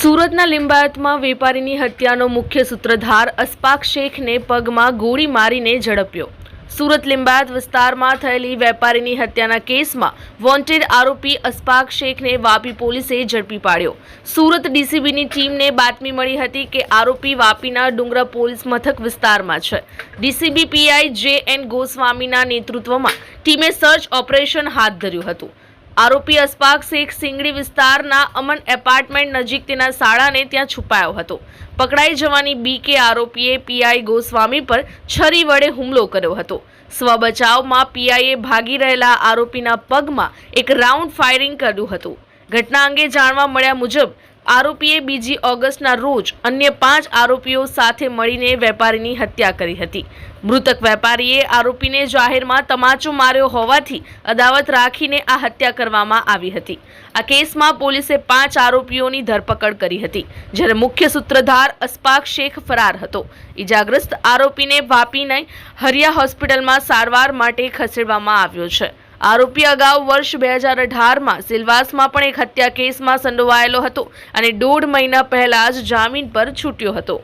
સુરતના લિંબાયતમાં વેપારીની હત્યાનો મુખ્ય સૂત્રધાર અસ્પાક શેખને પગમાં ગોળી મારીને ઝડપ્યો. સુરત લિંબાયત વિસ્તારમાં થયેલી વેપારીની હત્યાના કેસમાં વોન્ટેડ આરોપી અસ્પાક શેખને વાપી પોલીસે ઝડપી પાડ્યો. સુરત ડીસીબીની ટીમને બાતમી મળી હતી કે આરોપી વાપીના ડુંગરા પોલીસ મથક વિસ્તારમાં છે. ડીસીબી પીઆઈ જે એન ગોસ્વામીના નેતૃત્વમાં ટીમે સર્ચ ઓપરેશન હાથ ધર્યું હતું. આરોપી અસ્પાક શેખ સિંગડી વિસ્તારના અમન એપાર્ટમેન્ટ નજીક તેના શાળાને ત્યાં છુપાયો હતો. પકડાઈ જવાની બીકે આરોપીએ પીઆઈ ગોસ્વામી પર છરી વડે હુમલો કર્યો હતો. સ્વ બચાવમાં પીઆઈએ ભાગી રહેલા આરોપીના પગમાં એક રાઉન્ડ ફાયરિંગ કર્યું હતું. ઘટના અંગે જાણવા મળ્યા મુજબ આરોપીએ બીજી ઓગસ્ટના રોજ અન્ય પાંચ આરોપીઓ સાથે મળીને વેપારીની હત્યા કરી હતી. મૃતક વેપારીએ આરોપીને જાહેરમાં તમાચો માર્યો હોવાથી અદાવત રાખીને આ હત્યા કરવામાં આવી હતી. આ કેસમાં પોલીસે પાંચ આરોપીઓની ધરપકડ કરી હતી, જ્યારે મુખ્ય સૂત્રધાર અસ્પાક શેખ ફરાર હતો. ઈજાગ્રસ્ત આરોપીને વાપીને હરિયા હોસ્પિટલમાં સારવાર માટે ખસેડવામાં આવ્યો છે. આરોપી અગાઉ વર્ષ બે હજાર અઢારમાં સિલવાસમાં પણ એક હત્યા કેસમાં સંડોવાયેલો હતો અને દોઢ મહિના પહેલા જ જામીન પર છૂટ્યો હતો.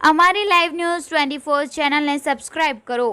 અમારી લાઈવ ન્યૂઝ ટ્વેન્ટી ફોર ચેનલને સબસ્ક્રાઇબ કરો.